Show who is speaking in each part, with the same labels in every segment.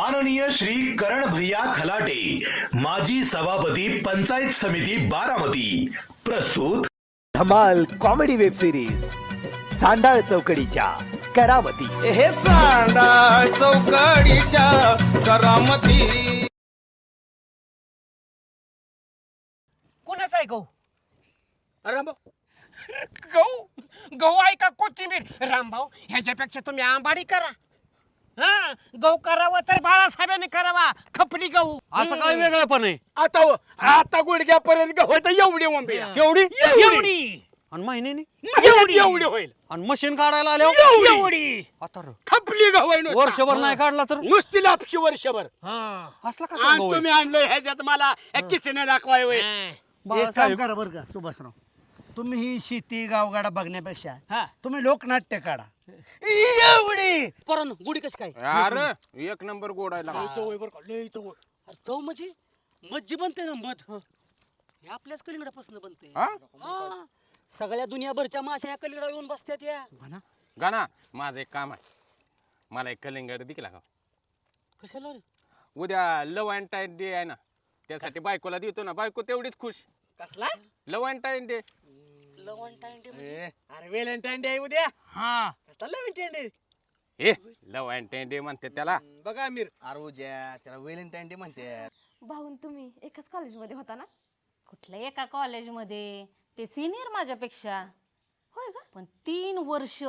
Speaker 1: माननीय श्री करण भैया खलाटे माजी सभापती पंचायत समिती बारामती. प्रस्तुत
Speaker 2: धमाल कॉमेडी वेब सिरीज चांडाळ चौकडीच्या करावती
Speaker 3: हे चांडा चौकडीच्या करामती.
Speaker 4: कोणाचा आहे गहू
Speaker 3: रामभाऊ.
Speaker 4: गहू गहू आहे का कोथिंबीर? रामभाऊ ह्याच्यापेक्षा तुम्ही आंबाडी करा. हा गहू करावं तर बाळासाहेबांनी करावा खपली गहू.
Speaker 5: असं काय वेगळं पण आहे?
Speaker 4: आता हो, आता गुडघ्यापर्यंत गहू तर एवढी
Speaker 5: केवढी
Speaker 4: एवढी?
Speaker 5: आणि महिन्यानी
Speaker 4: एवढी. एवढी होईल.
Speaker 5: आणि मशीन काढायला आल्यावर?
Speaker 4: एवढी.
Speaker 5: आता र.
Speaker 4: खपली गहू आहे नुसता.
Speaker 5: वर्षभर नाही काढला तर?
Speaker 4: नुसती लापशी वर्षभर.
Speaker 5: असला कसा
Speaker 4: आणि
Speaker 5: गहू आहे?
Speaker 4: तुम्ही आणलं ह्याच्यात मला किसीने दाखवाय होय.
Speaker 6: एक काम
Speaker 5: बाळासाहेब,
Speaker 6: करा बरं का सुभाषराव. तुम्ही ही शेती गावगाडा बघण्यापेक्षा
Speaker 4: हा.
Speaker 6: तुम्ही लोकनाट्य काढा. एवढी?
Speaker 7: परण गुढी कस काय?
Speaker 3: अरे एक नंबर गोडायला
Speaker 7: अरे चव म्हणजे मध जी बनते ना मध हे. आपल्याच कलिंगडापासून बनते.
Speaker 3: हा?
Speaker 7: हा. सगळ्या दुनियाभरच्या माशा या कलिंगडा येऊन बसत्यात या.
Speaker 3: गाना माझं एक काम आहे. मला एक कलिंगड दिला का?
Speaker 7: कशाला रे?
Speaker 3: उद्या लव अँड टाईन डे आहे ना. त्यासाठी बायकोला देतो ना. बायको तेवढीच खुश.
Speaker 6: कसला?
Speaker 3: लव अँड टाईन डे
Speaker 7: लवंटाईन डे म्हणजे?
Speaker 6: अरे व्हॅलेंटाईन डे आहे उद्या.
Speaker 4: हा.
Speaker 6: कसला व्हॅलेंटाईन डे
Speaker 3: ए लव अँड डे म्हणते त्याला.
Speaker 6: बघा अमीर अरे त्याला व्हॅलेंटाईन डे म्हणते.
Speaker 8: भाऊन तुम्ही एकाच कॉलेजमध्ये होता ना? कुठल्या एका कॉलेजमध्ये ते सिनियर माझ्यापेक्षा. होय का? पण तीन वर्ष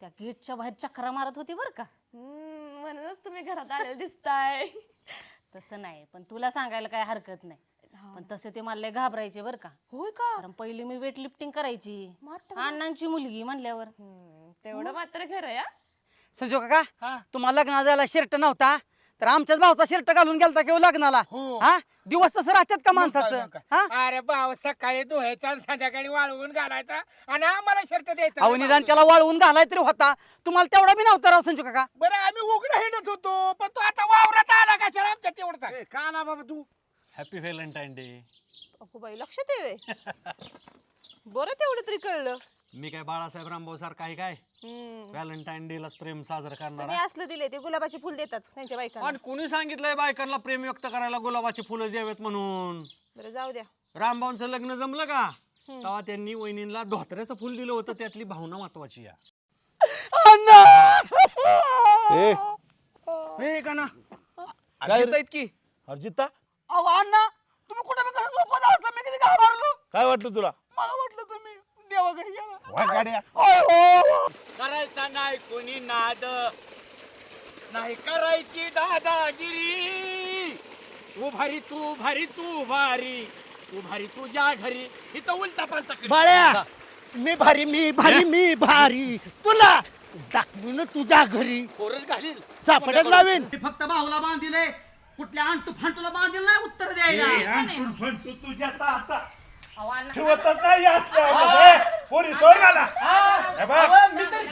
Speaker 8: त्या गेटच्या बाहेर चक्रा मारत होती बरं का. म्हणूनच तुम्ही घरात आलेले दिसताय. तसं नाही पण तुला सांगायला काय हरकत नाही. पण तसे ते मला लय घाबरायचे बरं का. होय का? कारण पहिली मी वेट लिफ्टिंग करायची. अण्णांची मुलगी म्हणल्यावर. तेवढं मात्र खरं या
Speaker 7: संजू काका तुम्हाला लग्नाला जायला शर्ट नव्हता तर आमच्याच भाऊचा शर्ट घालून गेलता किंवा लग्नाला? हा. दिवस तसं राहतात का माणसाचं? हा?
Speaker 4: अरे भाऊ सकाळी धुवायचा आणि संध्याकाळी वाळवून घालायचा आणि आम्हाला शर्ट द्यायचा
Speaker 7: अहो निदान त्याला वाळवून घालाय तरी होता. तुम्हाला तेवढा बी नव्हता राव संजू काका.
Speaker 4: बरं आम्ही उघडं हिंडत होतो पण तो आता वावरात आला कशाला आमच्या तेवढा
Speaker 6: का ना बाबा तू?
Speaker 5: हॅपी व्हॅलेंटाईन डे
Speaker 8: अगो बाई लक्षात येवे बरं तेवढं तरी कळलं.
Speaker 5: मी काय बाळासाहेब रामभाऊ सारखा आहे काय? व्हॅलेंटाईन डे ला प्रेम साजरा करणार
Speaker 8: तुम्ही असलं दिले ते गुलाबाचे फुल देतात त्यांच्या बायकांना.
Speaker 5: आणि कोणी सांगितलंय बायकांना प्रेम व्यक्त करायला गुलाबाची फुलं द्यावेत म्हणून?
Speaker 8: बरं जाऊ द्या.
Speaker 5: रामभाऊंचं लग्न जमलं का? तेव्हा त्यांनी वहिनीला धोत्र्याचं फुल दिलं होतं त्यातली भावना महत्वाची आहे.
Speaker 6: हे का ना अरे आहेत की?
Speaker 9: अर्जिता?
Speaker 7: अहो अण्णा तुम्ही कुठे बघा झोपत असला? मी किती घाबरलो.
Speaker 9: काय वाटलं तुला?
Speaker 7: देवा घरी गेला
Speaker 9: वा गाड्या
Speaker 4: करायचा नाही कोणी नाद. नाही करायची दादागिरी. तू भारी तू भारी. तू भारी तू भारी तुझ्या घरी. इथं उलटा पालटा.
Speaker 6: बाळ्या मी भारी मी भारी मी भारी. तुला दाखवून तुझ्या घरी.
Speaker 4: पोरच घालील.
Speaker 6: चापडच लावीन.
Speaker 7: फक्त भाऊला बांधिले कुठल्या आणतू फांटूला बांधील नाही उत्तर द्यायला.
Speaker 9: तुझ्या आता ठेवतच नाही असल्या पोरी सोड मला हे बघ.
Speaker 7: मी तरी